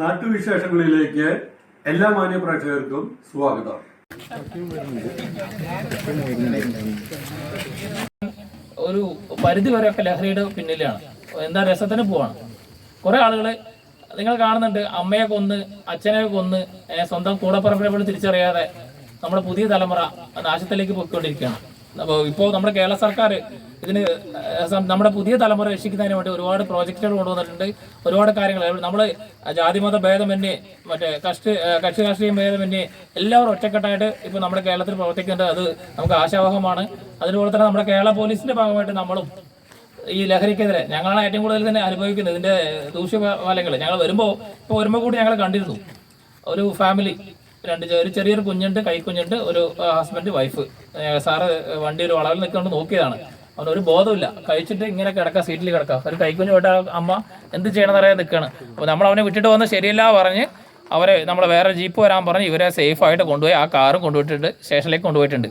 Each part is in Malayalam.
നാട്ടുവിശേഷങ്ങളിലേക്ക് എല്ലാ മാന്യ പ്രേക്ഷകർക്കും സ്വാഗതം. ഒരു പരിധി വരെയൊക്കെ ലഹരിയുടെ പിന്നിലാണ്. എന്താ രസത്തിന് പോവാണ്. കുറെ ആളുകൾ നിങ്ങൾ കാണുന്നുണ്ട് അമ്മയെ കൊന്ന് അച്ഛനെ കൊന്ന് സ്വന്തം കൂടപ്പറപ്പിനെ പോലും തിരിച്ചറിയാതെ നമ്മുടെ പുതിയ തലമുറ നാശത്തിലേക്ക് പോയിക്കൊണ്ടിരിക്കുകയാണ്. അപ്പോൾ ഇപ്പോൾ നമ്മുടെ കേരള സർക്കാർ ഇതിന് നമ്മുടെ പുതിയ തലമുറ രക്ഷിക്കുന്നതിന് വേണ്ടി ഒരുപാട് പ്രോജക്റ്റുകൾ കൊണ്ടുവന്നിട്ടുണ്ട്. ഒരുപാട് കാര്യങ്ങൾ. നമ്മൾ ജാതിമത ഭേദമന്യേ മറ്റേ കക്ഷി ഏ, കക്ഷി രാഷ്ട്രീയം ഭേദമന്യേ എല്ലാവരും ഒറ്റക്കെട്ടായിട്ട് ഇപ്പോൾ നമ്മുടെ കേരളത്തിൽ പ്രവർത്തിക്കേണ്ടത് അത് നമുക്ക് ആശാവഹമാണ്. അതുപോലെ തന്നെ നമ്മുടെ കേരള പോലീസിന്റെ ഭാഗമായിട്ട് നമ്മളും ഈ ലഹരിക്കെതിരെ ഞങ്ങളാണ് ഏറ്റവും കൂടുതൽ തന്നെ അനുഭവിക്കുന്നത്. ഇതിന്റെ ദൂഷ്യഫലങ്ങൾ ഞങ്ങൾ വരുമ്പോൾ ഇപ്പോൾ വരുമ്പോൾ കൂടി ഞങ്ങൾ കണ്ടിരുന്നു. ഒരു ഫാമിലി രണ്ട് ഒരു ചെറിയൊരു കുഞ്ഞുണ്ട് കൈക്കുഞ്ഞുണ്ട് ഒരു ഹസ്ബൻഡ് വൈഫ് സാറ് വണ്ടി ഒരു വളവിൽ നിൽക്കൊണ്ട് നോക്കിയതാണ്. അവന് ഒരു ബോധമില്ല കഴിച്ചിട്ട് ഇങ്ങനെ കിടക്കുക സീറ്റിൽ കിടക്കാം. ഒരു കൈക്കുഞ്ഞു പോയിട്ട് അമ്മ എന്ത് ചെയ്യണമെന്ന് അറിയാൻ നിൽക്കുകയാണ് അപ്പോൾ നമ്മൾ അവനെ വിട്ടിട്ട് വന്ന് ശരിയല്ല പറഞ്ഞ് അവരെ നമ്മൾ വേറെ ജീപ്പ് വരാൻ പറഞ്ഞ് ഇവരെ സേഫായിട്ട് കൊണ്ടുപോയി ആ കാറും കൊണ്ടുപോയിട്ടുണ്ട് സ്റ്റേഷനിലേക്ക് കൊണ്ടുപോയിട്ടുണ്ട്.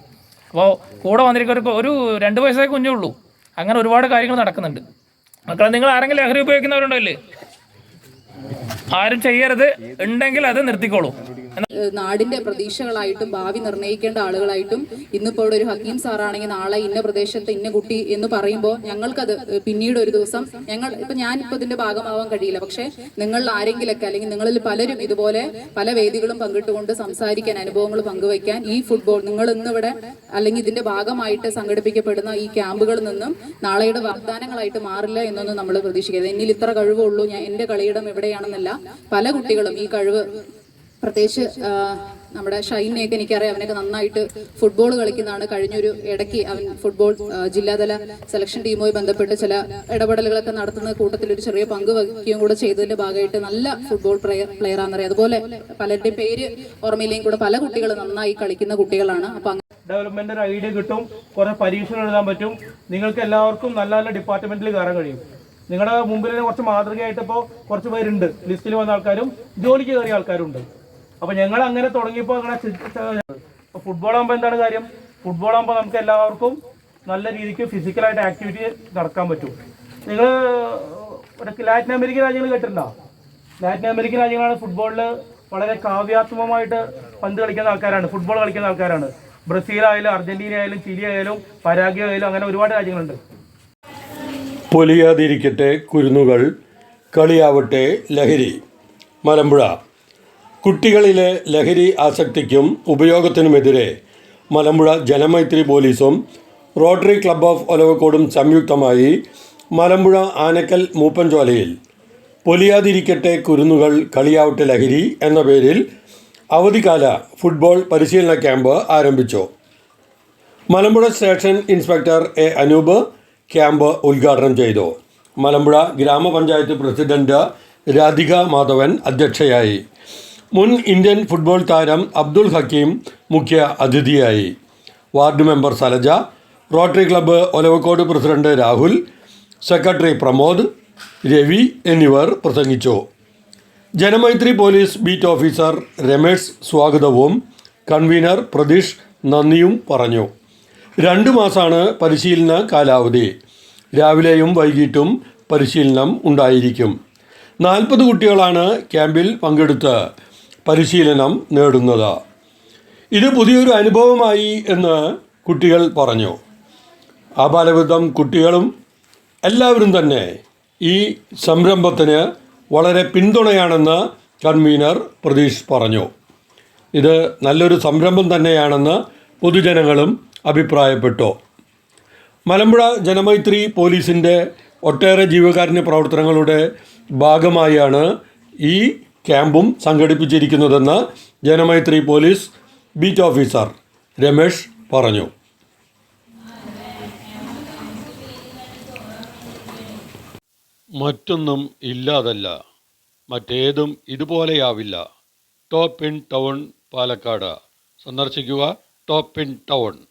അപ്പോൾ കൂടെ വന്നിരിക്കുന്ന ഒരു രണ്ട് വയസ്സേ കുഞ്ഞേ ഉള്ളൂ. അങ്ങനെ ഒരുപാട് കാര്യങ്ങൾ നടക്കുന്നുണ്ട്. മക്കളെ നിങ്ങൾ ആരെങ്കിലും ലഹരി ഉപയോഗിക്കുന്നവരുണ്ടോ ഇല്ലേ? ആരും ചെയ്യരുത്. ഉണ്ടെങ്കിൽ അത് നിർത്തിക്കോളൂ. നാടിന്റെ പ്രതീക്ഷകളായിട്ടും ഭാവി നിർണയിക്കേണ്ട ആളുകളായിട്ടും ഇന്നിപ്പോൾ ഒരു ഹക്കീം സാറാണെങ്കിൽ നാളെ ഇന്ന പ്രദേശത്ത് ഇന്ന കുട്ടി എന്ന് പറയുമ്പോൾ ഞങ്ങൾക്കത് പിന്നീട് ഒരു ദിവസം ഞങ്ങൾ ഇപ്പൊ ഞാനിപ്പോ ഇതിന്റെ ഭാഗമാവാൻ കഴിയില്ല. പക്ഷെ നിങ്ങളിൽ ആരെങ്കിലൊക്കെ അല്ലെങ്കിൽ നിങ്ങളിൽ പലരും ഇതുപോലെ പല വേദികളും പങ്കിട്ടുകൊണ്ട് സംസാരിക്കാൻ അനുഭവങ്ങൾ പങ്കുവയ്ക്കാൻ ഈ ഫുട്ബോൾ നിങ്ങൾ ഇന്നിവിടെ അല്ലെങ്കിൽ ഇതിന്റെ ഭാഗമായിട്ട് സംഘടിപ്പിക്കപ്പെടുന്ന ഈ ക്യാമ്പുകളിൽ നിന്നും നാളെയുടെ വാഗ്ദാനങ്ങളായിട്ട് മാറില്ല എന്നൊന്നും നമ്മൾ പ്രതീക്ഷിക്കരുത്. എന്നിൽ ഇത്ര കഴിവുള്ളൂ ഞാൻ എന്റെ കളിയിടം എവിടെയാണെന്നല്ല പല കുട്ടികളും ഈ കഴിവ് പ്രത്യേകിച്ച് നമ്മുടെ ഷൈനെയൊക്കെ എനിക്കറിയാം. അവനൊക്കെ നന്നായിട്ട് ഫുട്ബോൾ കളിക്കുന്നതാണ്. കഴിഞ്ഞൊരു ഇടയ്ക്ക് അവൻ ഫുട്ബോൾ ജില്ലാതല സെലക്ഷൻ ടീമുമായി ബന്ധപ്പെട്ട് ചില ഇടപെടലുകളൊക്കെ നടത്തുന്ന കൂട്ടത്തിൽ ഒരു ചെറിയ പങ്ക് വഹിക്കുകയും കൂടെ ചെയ്തതിന്റെ ഭാഗമായിട്ട് നല്ല ഫുട്ബോൾ പ്ലെയർ ആണെന്നറിയാം അതുപോലെ പലരുടെ പേര് ഓർമ്മയിലെയും കൂടെ പല കുട്ടികൾ നന്നായി കളിക്കുന്ന കുട്ടികളാണ്. അപ്പൊ ഡെവലപ്മെന്റ് ഒരു ഐഡിയ കിട്ടും. കുറെ പരീക്ഷകൾ എഴുതാൻ പറ്റും. നിങ്ങൾക്ക് എല്ലാവർക്കും നല്ല നല്ല ഡിപ്പാർട്ട്മെന്റിൽ കയറാൻ കഴിയും. നിങ്ങളുടെ മുമ്പിൽ കുറച്ച് മാതൃകയായിട്ട് ഇപ്പോൾ കുറച്ച് പേരുണ്ട്. ലിസ്റ്റിൽ വന്ന ആൾക്കാരും ജോലിക്ക് കയറിയ ആൾക്കാരുണ്ട്. അപ്പൊ ഞങ്ങൾ അങ്ങനെ തുടങ്ങിയപ്പോൾ അങ്ങനെ ഫുട്ബോൾ ആകുമ്പോൾ എന്താണ് കാര്യം? ഫുട്ബോൾ ആകുമ്പോൾ നമുക്ക് എല്ലാവർക്കും നല്ല രീതിക്ക് ഫിസിക്കലായിട്ട് ആക്ടിവിറ്റി നടക്കാൻ പറ്റും. നിങ്ങൾ ലാറ്റിൻ അമേരിക്കൻ രാജ്യങ്ങൾ കേട്ടിട്ടുണ്ടോ? ലാറ്റിൻ അമേരിക്കൻ രാജ്യങ്ങളാണ് ഫുട്ബോളിൽ വളരെ കാവ്യാത്മകമായിട്ട് പന്ത് കളിക്കുന്ന ആൾക്കാരാണ് ഫുട്ബോൾ കളിക്കുന്ന ആൾക്കാരാണ്. ബ്രസീൽ ആയാലും അർജന്റീന ആയാലും ചിലി ആയാലും പരാഗ്വ ആയാലും അങ്ങനെ ഒരുപാട് രാജ്യങ്ങളുണ്ട്. പൊലിയാതിരിക്കട്ടെ കുരുന്നുകൾ കളിയാവട്ടെ ലഹരി മലമ്പുഴ. കുട്ടികളിലെ ലഹരി ആസക്തിക്കും ഉപയോഗത്തിനുമെതിരെ മലമ്പുഴ ജനമൈത്രി പോലീസും റോട്ടറി ക്ലബ്ബ് ഓഫ് ഒലവക്കോടും സംയുക്തമായി മലമ്പുഴ ആനക്കൽ മൂപ്പൻചോലയിൽ പൊലിയാതിരിക്കട്ടെ കുരുന്നുകൾ കളിയാവട്ടെ ലഹരി എന്ന പേരിൽ അവധിക്കാല ഫുട്ബോൾ പരിശീലന ക്യാമ്പ് ആരംഭിച്ചു. Malampuzha station inspector A Anoop camp ഉദ്ഘാടനം ചെയ്തു. മലമ്പുഴ ഗ്രാമപഞ്ചായത്ത് പ്രസിഡന്റ് രാധിക മാധവൻ അധ്യക്ഷയായി. മുൻ ഇന്ത്യൻ ഫുട്ബോൾ താരം അബ്ദുൾ ഹക്കീം മുഖ്യ അതിഥിയായി. Ward member Salaja rotary club Olavakkode president Rahul secretary Pramod Ravi എന്നിവർ പ്രസംഗിച്ചു. Janamaithri police beat officer Ramesh സ്വാഗതവും കൺവീനർ പ്രതീഷ് നന്ദിയും പറഞ്ഞു. രണ്ട് മാസമാണ് പരിശീലന കാലാവധി. രാവിലെയും വൈകിട്ടും പരിശീലനം ഉണ്ടായിരിക്കും. നാൽപ്പത് കുട്ടികളാണ് ക്യാമ്പിൽ പങ്കെടുത്ത് പരിശീലനം നേടുന്നത്. ഇത് പുതിയൊരു അനുഭവമായി എന്ന് കുട്ടികൾ പറഞ്ഞു. ആബാലവൃദ്ധം കുട്ടികളും എല്ലാവരും തന്നെ ഈ സംരംഭത്തിന് വളരെ പിന്തുണയാണെന്ന് കൺവീനർ പ്രതീഷ് പറഞ്ഞു. ഇത് നല്ലൊരു സംരംഭം തന്നെയാണെന്ന് പൊതുജനങ്ങളും അഭിപ്രായപ്പെട്ടു. മലമ്പുഴ ജനമൈത്രി പോലീസിന്റെ ഒട്ടേറെ ജീവകാരുണ്യ പ്രവർത്തനങ്ങളുടെ ഭാഗമായാണ് ഈ ക്യാമ്പും സംഘടിപ്പിച്ചിരിക്കുന്നതെന്ന് Janamaithri police beat officer Ramesh പറഞ്ഞു. മറ്റൊന്നും ഇല്ലാതല്ല. മറ്റേതും ഇതുപോലെയാവില്ല. Top in town Palakkad. സന്ദർശിക്കുക ടോപ്പ് ഇൻ ടൗൺ.